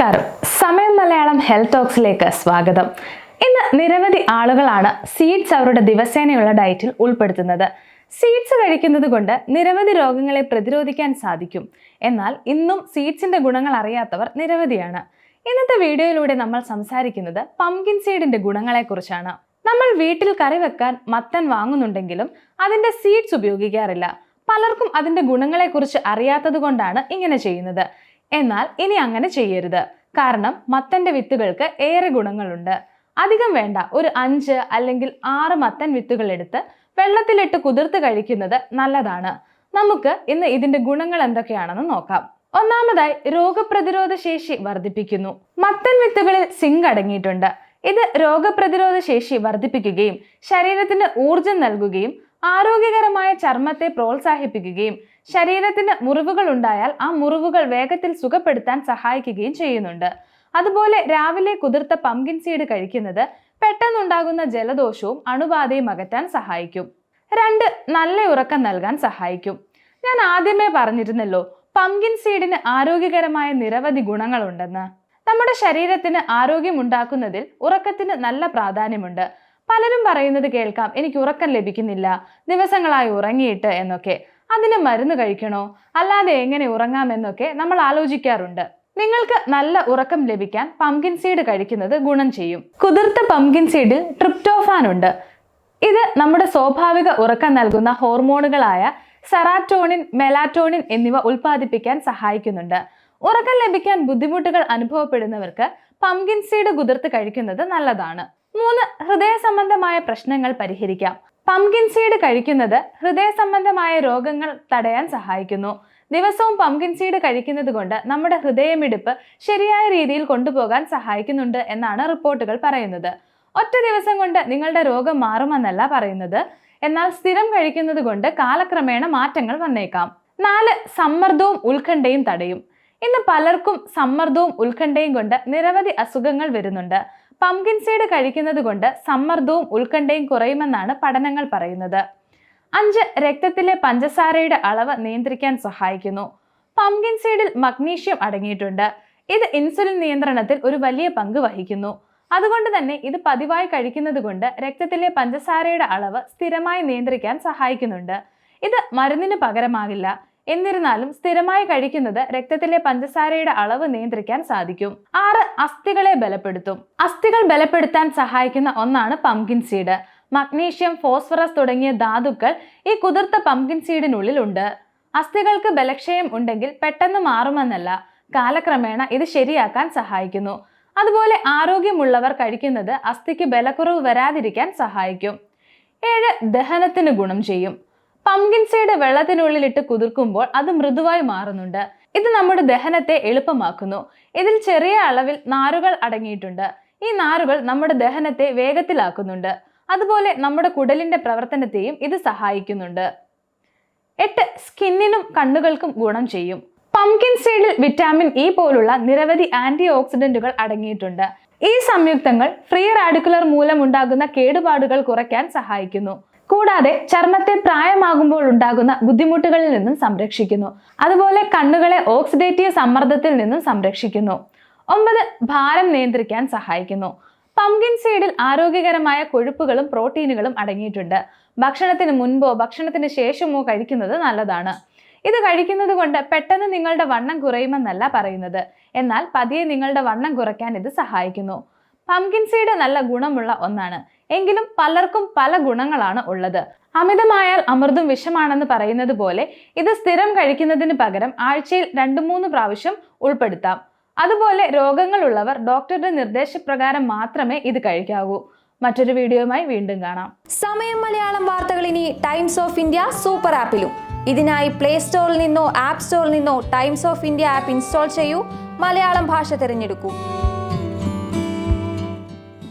നമസ്കാരം. സമയം മലയാളം ഹെൽത്ത് ടോക്സിലേക്ക് സ്വാഗതം. ഇന്ന് നിരവധി ആളുകളാണ് സീഡ്സ് അവരുടെ ദിവസേനയുള്ള ഡയറ്റിൽ ഉൾപ്പെടുത്തുന്നത്. സീഡ്സ് കഴിക്കുന്നത് കൊണ്ട് നിരവധി രോഗങ്ങളെ പ്രതിരോധിക്കാൻ സാധിക്കും. എന്നാൽ ഇന്നും സീഡ്സിന്റെ ഗുണങ്ങൾ അറിയാത്തവർ നിരവധിയാണ്. ഇന്നത്തെ വീഡിയോയിലൂടെ നമ്മൾ സംസാരിക്കുന്നത് പംകിൻ സീഡിന്റെ ഗുണങ്ങളെക്കുറിച്ചാണ് നമ്മൾ വീട്ടിൽ കറി വെക്കാൻ മത്തൻ വാങ്ങുന്നുണ്ടെങ്കിലും അതിന്റെ സീഡ്സ് ഉപയോഗിക്കാറില്ല. പലർക്കും അതിന്റെ ഗുണങ്ങളെക്കുറിച്ച് അറിയാത്തത് കൊണ്ടാണ് ഇങ്ങനെ ചെയ്യുന്നത്. എന്നാൽ ഇനി അങ്ങനെ ചെയ്യരുത്. കാരണം മത്തന്റെ വിത്തുകൾക്ക് ഏറെ ഗുണങ്ങളുണ്ട്. അധികം വേണ്ട ഒരു അഞ്ച് അല്ലെങ്കിൽ ആറ് മത്തൻ വിത്തുകൾ എടുത്ത് വെള്ളത്തിലിട്ട് കുതിർത്ത് കഴിക്കുന്നത് നല്ലതാണ്. നമുക്ക് ഇന്ന് ഇതിന്റെ ഗുണങ്ങൾ എന്തൊക്കെയാണെന്ന് നോക്കാം. ഒന്നാമതായി രോഗപ്രതിരോധ ശേഷി വർദ്ധിപ്പിക്കുന്നു. മത്തൻ വിത്തുകളിൽ സിങ്ക് അടങ്ങിയിട്ടുണ്ട്. ഇത് രോഗപ്രതിരോധ ശേഷി വർദ്ധിപ്പിക്കുകയും ശരീരത്തിന് ഊർജം നൽകുകയും ആരോഗ്യകരമായ ചർമ്മത്തെ പ്രോത്സാഹിപ്പിക്കുകയും ശരീരത്തിന് മുറിവുകൾ ഉണ്ടായാൽ ആ മുറിവുകൾ വേഗത്തിൽ സുഖപ്പെടുത്താൻ സഹായിക്കുകയും ചെയ്യുന്നുണ്ട്. അതുപോലെ രാവിലെ കുതിർത്ത പംകിൻ സീഡ് കഴിക്കുന്നത് പെട്ടെന്നുണ്ടാകുന്ന ജലദോഷവും അണുബാധയും അകറ്റാൻ സഹായിക്കും. രണ്ട് നല്ല ഉറക്കം നൽകാൻ സഹായിക്കും. ഞാൻ ആദ്യമേ പറഞ്ഞിരുന്നല്ലോ പംകിൻ സീഡിന് ആരോഗ്യകരമായ നിരവധി ഗുണങ്ങളുണ്ടെന്ന്. നമ്മുടെ ശരീരത്തിന് ആരോഗ്യമുണ്ടാക്കുന്നതിൽ ഉറക്കത്തിന് നല്ല പ്രാധാന്യമുണ്ട്. പലരും പറയുന്നത് കേൾക്കാം എനിക്ക് ഉറക്കം ലഭിക്കുന്നില്ല ദിവസങ്ങളായി ഉറങ്ങിയിട്ട് എന്നൊക്കെ. അതിന് മരുന്ന് കഴിക്കണോ? അല്ലാതെ എങ്ങനെ ഉറങ്ങാമെന്നൊക്കെ നമ്മൾ ആലോചിക്കാറുണ്ട്. നിങ്ങൾക്ക് നല്ല ഉറക്കം ലഭിക്കാൻ പംകിൻ സീഡ് കഴിക്കുന്നത് ഗുണം ചെയ്യും. കുതിർത്ത പംകിൻ സീഡിൽ ട്രിപ്റ്റോഫാൻ ഉണ്ട്. ഇത് നമ്മുടെ സ്വാഭാവിക ഉറക്കം നൽകുന്ന ഹോർമോണുകളായ സെറാറ്റോണിൻ മെലാറ്റോണിൻ എന്നിവ ഉൽപ്പാദിപ്പിക്കാൻ സഹായിക്കുന്നുണ്ട്. ഉറക്കം ലഭിക്കാൻ ബുദ്ധിമുട്ടുകൾ അനുഭവപ്പെടുന്നവർക്ക് പംകിൻ സീഡ് കുതിർത്ത് കഴിക്കുന്നത് നല്ലതാണ്. മൂന്ന് ഹൃദയ സംബന്ധമായ പ്രശ്നങ്ങൾ പരിഹരിക്കാം. പംകിൻ സീഡ് കഴിക്കുന്നത് ഹൃദയ സംബന്ധമായ രോഗങ്ങൾ തടയാൻ സഹായിക്കുന്നു. ദിവസവും പംകിൻ സീഡ് കഴിക്കുന്നത് കൊണ്ട് നമ്മുടെ ഹൃദയമിടിപ്പ് ശരിയായ രീതിയിൽ കൊണ്ടുപോകാൻ സഹായിക്കുന്നുണ്ട് എന്നാണ് റിപ്പോർട്ടുകൾ പറയുന്നത്. ഒറ്റ ദിവസം കൊണ്ട് നിങ്ങളുടെ രോഗം മാറുമെന്നല്ല പറയുന്നത്. എന്നാൽ സ്ഥിരം കഴിക്കുന്നത് കൊണ്ട് കാലക്രമേണ മാറ്റങ്ങൾ വന്നേക്കാം. നാല് സമ്മർദ്ദവും ഉത്കണ്ഠയും തടയും. ഇന്ന് പലർക്കും സമ്മർദ്ദവും ഉത്കണ്ഠയും കൊണ്ട് നിരവധി അസുഖങ്ങൾ വരുന്നുണ്ട്. പംകിൻ സീഡ് കഴിക്കുന്നത് കൊണ്ട് സമ്മർദ്ദവും ഉത്കണ്ഠയും കുറയുമെന്നാണ് പഠനങ്ങൾ പറയുന്നത്. അഞ്ച് രക്തത്തിലെ പഞ്ചസാരയുടെ അളവ് നിയന്ത്രിക്കാൻ സഹായിക്കുന്നു. പംകിൻ സീഡിൽ മഗ്നീഷ്യം അടങ്ങിയിട്ടുണ്ട്. ഇത് ഇൻസുലിൻ നിയന്ത്രണത്തിൽ ഒരു വലിയ പങ്ക് വഹിക്കുന്നു. അതുകൊണ്ട് തന്നെ ഇത് പതിവായി കഴിക്കുന്നത് കൊണ്ട് രക്തത്തിലെ പഞ്ചസാരയുടെ അളവ് സ്ഥിരമായി നിയന്ത്രിക്കാൻ സഹായിക്കുന്നുണ്ട്. ഇത് മരുന്നിന് പകരമാകില്ല. എന്നിരുന്നാലും സ്ഥിരമായി കഴിക്കുന്നത് രക്തത്തിലെ പഞ്ചസാരയുടെ അളവ് നിയന്ത്രിക്കാൻ സാധിക്കും. ആറ് അസ്ഥികളെ ബലപ്പെടുത്തും. അസ്ഥികൾ ബലപ്പെടുത്താൻ സഹായിക്കുന്ന ഒന്നാണ് പംകിൻ സീഡ് മഗ്നീഷ്യം ഫോസ്ഫറസ് തുടങ്ങിയ ധാതുക്കൾ ഈ കുതിർത്ത പംകിൻ സീഡിനുള്ളിൽ ഉണ്ട്. അസ്ഥികൾക്ക് ബലക്ഷയം ഉണ്ടെങ്കിൽ പെട്ടെന്ന് മാറുമെന്നല്ല. കാലക്രമേണ ഇത് ശരിയാക്കാൻ സഹായിക്കുന്നു. അതുപോലെ ആരോഗ്യമുള്ളവർ കഴിക്കുന്നത് അസ്ഥിക്ക് ബലക്കുറവ് വരാതിരിക്കാൻ സഹായിക്കും. ഏഴ് ദഹനത്തിന് ഗുണം ചെയ്യും. പംകിൻ സീഡ് വെള്ളത്തിനുള്ളിലിട്ട് കുതിർക്കുമ്പോൾ അത് മൃദുവായി മാറുന്നുണ്ട്. ഇത് നമ്മുടെ ദഹനത്തെ എളുപ്പമാക്കുന്നു. ഇതിൽ ചെറിയ അളവിൽ നാരുകൾ അടങ്ങിയിട്ടുണ്ട്. ഈ നാരുകൾ നമ്മുടെ ദഹനത്തെ വേഗത്തിലാക്കുന്നുണ്ട്. അതുപോലെ നമ്മുടെ കുടലിന്റെ പ്രവർത്തനത്തെയും ഇത് സഹായിക്കുന്നുണ്ട്. എട്ട് സ്കിന്നിനും കണ്ണുകൾക്കും ഗുണം ചെയ്യും. പംകിൻ സീഡിൽ വിറ്റാമിൻ ഇ പോലുള്ള നിരവധി ആന്റി ഓക്സിഡന്റുകൾ അടങ്ങിയിട്ടുണ്ട്. ഈ സംയുക്തങ്ങൾ ഫ്രീ റാഡിക്കുലർ മൂലമുണ്ടാകുന്ന കേടുപാടുകൾ കുറയ്ക്കാൻ സഹായിക്കുന്നു. കൂടാതെ ചർമ്മത്തെ പ്രായമാകുമ്പോൾ ഉണ്ടാകുന്ന ബുദ്ധിമുട്ടുകളിൽ നിന്നും സംരക്ഷിക്കുന്നു. അതുപോലെ കണ്ണുകളെ ഓക്സിഡേറ്റീവ് സമ്മർദ്ദത്തിൽ നിന്നും സംരക്ഷിക്കുന്നു. ഒമ്പത് ഭാരം നിയന്ത്രിക്കാൻ സഹായിക്കുന്നു. പംകിൻ സീഡിൽ ആരോഗ്യകരമായ കൊഴുപ്പുകളും പ്രോട്ടീനുകളും അടങ്ങിയിട്ടുണ്ട്. ഭക്ഷണത്തിന് മുൻപോ ഭക്ഷണത്തിന് ശേഷമോ കഴിക്കുന്നത് നല്ലതാണ്. ഇത് കഴിക്കുന്നത് കൊണ്ട് പെട്ടെന്ന് നിങ്ങളുടെ വണ്ണം കുറയുമെന്നല്ല പറയുന്നത്. എന്നാൽ പതിയെ നിങ്ങളുടെ വണ്ണം കുറയ്ക്കാൻ ഇത് സഹായിക്കുന്നു. പംകിൻ സീഡ് നല്ല ഗുണമുള്ള ഒന്നാണ്. എങ്കിലും പലർക്കും പല ഗുണങ്ങളാണ് ഉള്ളത്. അമിതമായാൽ അമൃതും വിഷമാണെന്ന് പറയുന്നത് പോലെ ഇത് സ്ഥിരം കഴിക്കുന്നതിന് പകരം ആഴ്ചയിൽ രണ്ടു മൂന്ന് പ്രാവശ്യം ഉൾപ്പെടുത്താം. അതുപോലെ രോഗങ്ങളുള്ളവർ ഡോക്ടറുടെ നിർദ്ദേശപ്രകാരം മാത്രമേ ഇത് കഴിക്കാവൂ. മറ്റൊരു വീഡിയോയുമായി വീണ്ടും കാണാം. സമയം മലയാളം വാർത്തകൾ ഇനി ടൈംസ് ഓഫ് ഇന്ത്യ സൂപ്പർ ആപ്പിലും. ഇതിനായി പ്ലേ സ്റ്റോറിൽ നിന്നോ ആപ്പ് സ്റ്റോറിൽ നിന്നോ Times of India app install ചെയ്യൂ. മലയാളം ഭാഷ തിരഞ്ഞെടുക്കൂ.